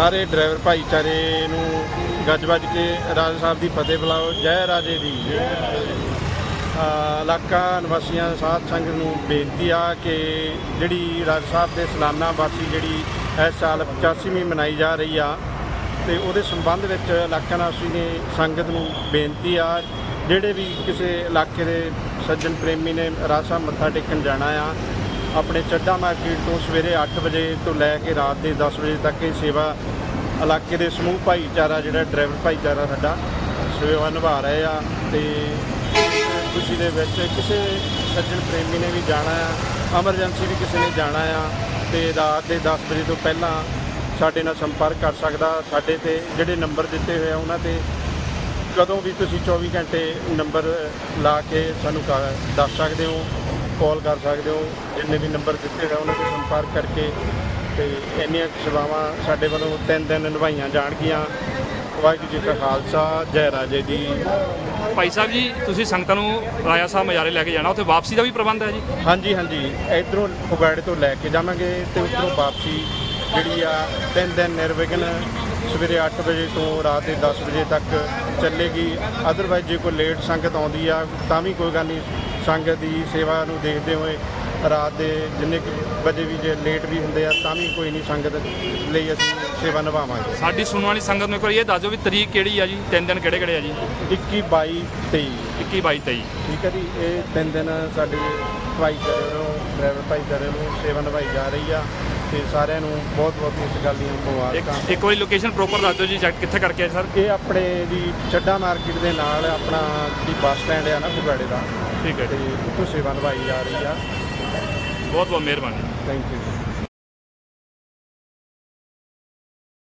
ਸਾਰੇ ਡਰਾਈਵਰ ਭਾਈਚਾਰੇ ਨੂੰ ਗੱਜ ਵੱਜ ਕੇ ਰਾਜਾ ਸਾਹਿਬ ਦੀ ਫਤਿਹ ਬੁਲਾਓ, ਜੈ ਰਾਜੇ ਦੀ। ਇਲਾਕਾ ਨਿਵਾਸੀਆਂ ਸਾਧ ਸੰਗਤ ਨੂੰ ਬੇਨਤੀ ਆ ਕਿ ਜਿਹੜੀ ਰਾਜਾ ਸਾਹਿਬ ਦੇ ਸਲਾਨਾ ਵਾਰਸੀ ਜਿਹੜੀ ਇਸ ਸਾਲ 85ਵੀਂ ਮਨਾਈ ਜਾ ਰਹੀ ਆ, ਤੇ ਉਹਦੇ ਸੰਬੰਧ ਵਿੱਚ ਇਲਾਕਾ ਨਿਵਾਸੀ ਨੇ ਸੰਗਤ ਨੂੰ ਬੇਨਤੀ ਆ, ਜਿਹੜੇ ਵੀ ਕਿਸੇ ਇਲਾਕੇ ਦੇ ਸੱਜਣ ਪ੍ਰੇਮੀ ਨੇ ਰਾਜਾ ਸਾਹਿਬ ਮੱਥਾ ਟੇਕਣ ਜਾਣਾ ਆ ਆਪਣੇ ਚੱਡਾ ਮਾਰਕੀਟ ਤੋਂ ਸਵੇਰੇ 8 ਵਜੇ ਤੋਂ ਲੈ ਕੇ ਰਾਤ ਦੇ 10 ਵਜੇ ਤੱਕ ਇਹ ਸੇਵਾ ਇਲਾਕੇ ਦੇ ਸਮੂਹ ਭਾਈਚਾਰਾ ਜਿਹੜਾ ਡਰਾਈਵਰ ਭਾਈਚਾਰਾ ਸਾਡਾ, ਸੇਵਾ ਨਿਭਾ ਰਹੇ ਆ ਤੇ ਖੁਸ਼ੀ ਦੇ ਵਿੱਚ ਕਿਸੇ ਸੱਜਣ ਪ੍ਰੇਮੀ ਨੇ ਵੀ ਜਾਣਾ ਆ, ਐਮਰਜੈਂਸੀ ਵੀ ਕਿਸੇ ਨੇ ਜਾਣਾ ਆ ਤੇ ਰਾਤ ਦੇ 10 ਵਜੇ ਤੋਂ ਪਹਿਲਾਂ ਸਾਡੇ ਨਾਲ ਸੰਪਰਕ ਕਰ ਸਕਦਾ, ਸਾਡੇ ਤੇ ਜਿਹੜੇ ਨੰਬਰ ਦਿੱਤੇ ਹੋਏ ਆ ਉਹਨਾਂ ਤੇ ਕਦੋਂ ਵੀ ਤੁਸੀਂ 24 ਘੰਟੇ ਨੰਬਰ ਲਾ ਕੇ ਸਾਨੂੰ ਕਾ- ਦੱਸ ਸਕਦੇ ਹੋ। ਕਾਲ ਕਰ ਸਕਦੇ ਹੋ ਜਿੰਨੇ ਵੀ ਨੰਬਰ ਦਿੱਤੇ ਹੋਏ ਆ ਉਹਨਾਂ ਤੇ ਸੰਪਰਕ ਕਰਕੇ ਤੇ ਇੰਨੀਆਂ ਕੁ ਸੇਵਾਵਾਂ ਸਾਡੇ ਵੱਲੋਂ ਤਿੰਨ ਦਿਨ ਨਿਭਾਈਆਂ ਜਾਣਗੀਆਂ। ਵਾਹਿਗੁਰੂ ਜੀ ਕਾ ਖਾਲਸਾ ਜੈ ਰਾਜੇ ਦੀ। ਭਾਈ ਸਾਹਿਬ ਜੀ ਤੁਸੀਂ ਸੰਗਤਾਂ ਨੂੰ ਰਾਜਾ ਸਾਹਿਬ ਮਜਾਰੇ ਲੈ ਕੇ ਜਾਣਾ ਉੱਥੇ ਵਾਪਸੀ ਦਾ ਵੀ ਪ੍ਰਬੰਧ ਹੈ ਜੀ? ਹਾਂਜੀ ਹਾਂਜੀ। ਇਧਰੋਂ ਫਗਵਾੜੇ ਤੋਂ ਲੈ ਕੇ ਜਾਵਾਂਗੇ ਤੇ ਉਧਰੋਂ ਵਾਪਸੀ ਜਿਹੜੀ ਆ ਤਿੰਨ ਦਿਨ ਨਿਰਵਿਘਨ ਸਵੇਰੇ 8 ਵਜੇ ਤੋਂ ਰਾਤ ਦੇ 10 ਵਜੇ ਤੱਕ ਚੱਲੇਗੀ। ਅਦਰਵਾਈਜ਼ ਜੇ ਕੋਈ ਲੇਟ ਸੰਗਤ ਆਉਂਦੀ ਆ ਤਾਂ ਵੀ ਕੋਈ ਗੱਲ ਨਹੀਂ। ਸੰਗਤ ਦੀ ਸੇਵਾ ਨੂੰ ਦੇਖਦੇ ਹੋਏ ਰਾਤ ਦੇ ਜਿੰਨੇ ਕੁ ਵਜੇ ਵੀ ਜੇ ਲੇਟ ਵੀ ਹੁੰਦੇ ਆ ਤਾਂ ਵੀ ਕੋਈ ਨਹੀਂ ਸੰਗਤ ਲਈ ਅਸੀਂ ਸੇਵਾ ਨਿਭਾਵਾਂਗੇ। ਸਾਡੀ ਸੁਣਨ ਵਾਲੀ ਸੰਗਤ ਨੂੰ ਇੱਕ ਵਾਰੀ ਇਹ ਦੱਸ ਦਿਓ ਵੀ ਤਰੀਕ ਕਿਹੜੀ ਆ ਜੀ? ਤਿੰਨ ਦਿਨ ਕਿਹੜੇ ਕਿਹੜੇ ਆ ਜੀ? 21 22 23 21 22 23 ਠੀਕ ਹੈ ਜੀ ਇਹ ਤਿੰਨ ਦਿਨ ਸਾਡੇ ਭਾਈਚਾਰੇ ਨੂੰ ਡਰਾਈਵਰ ਭਾਈਚਾਰੇ ਨੂੰ ਸੇਵਾ ਨਿਭਾਈ ਜਾ ਰਹੀ ਆ। ਤੇ ਸਾਰਿਆਂ ਨੂੰ ਬਹੁਤ ਬਹੁਤ ਇਸ ਗੱਲ ਦੀਆਂ ਮੁਬਾਰਕਾਂ। ਇੱਕ ਵਾਰੀ ਲੋਕੇਸ਼ਨ ਪ੍ਰੋਪਰ ਦੱਸ ਦਿਓ ਜੀ ਐਗਜ਼ੈਕਟ ਕਿੱਥੇ ਕਰਕੇ ਹੈ ਸਰ? ਇਹ ਆਪਣੇ ਦੀ ਚੱਡਾ ਮਾਰਕੀਟ ਦੇ ਨਾਲ ਆਪਣਾ ਦੀ ਬੱਸ ਸਟੈਂਡ ਆ ਨਾ ਫਗਵਾੜੇ ਦਾ। ਠੀਕ ਹੈ ਤੇ ਜੀ ਉੱਥੋਂ ਸੇਵਾ ਨਿਭਾਈ ਜਾ ਰਹੀ ਆ। ਬਹੁਤ ਬਹੁਤ ਮਿਹਰਬਾਨੀ। Thank you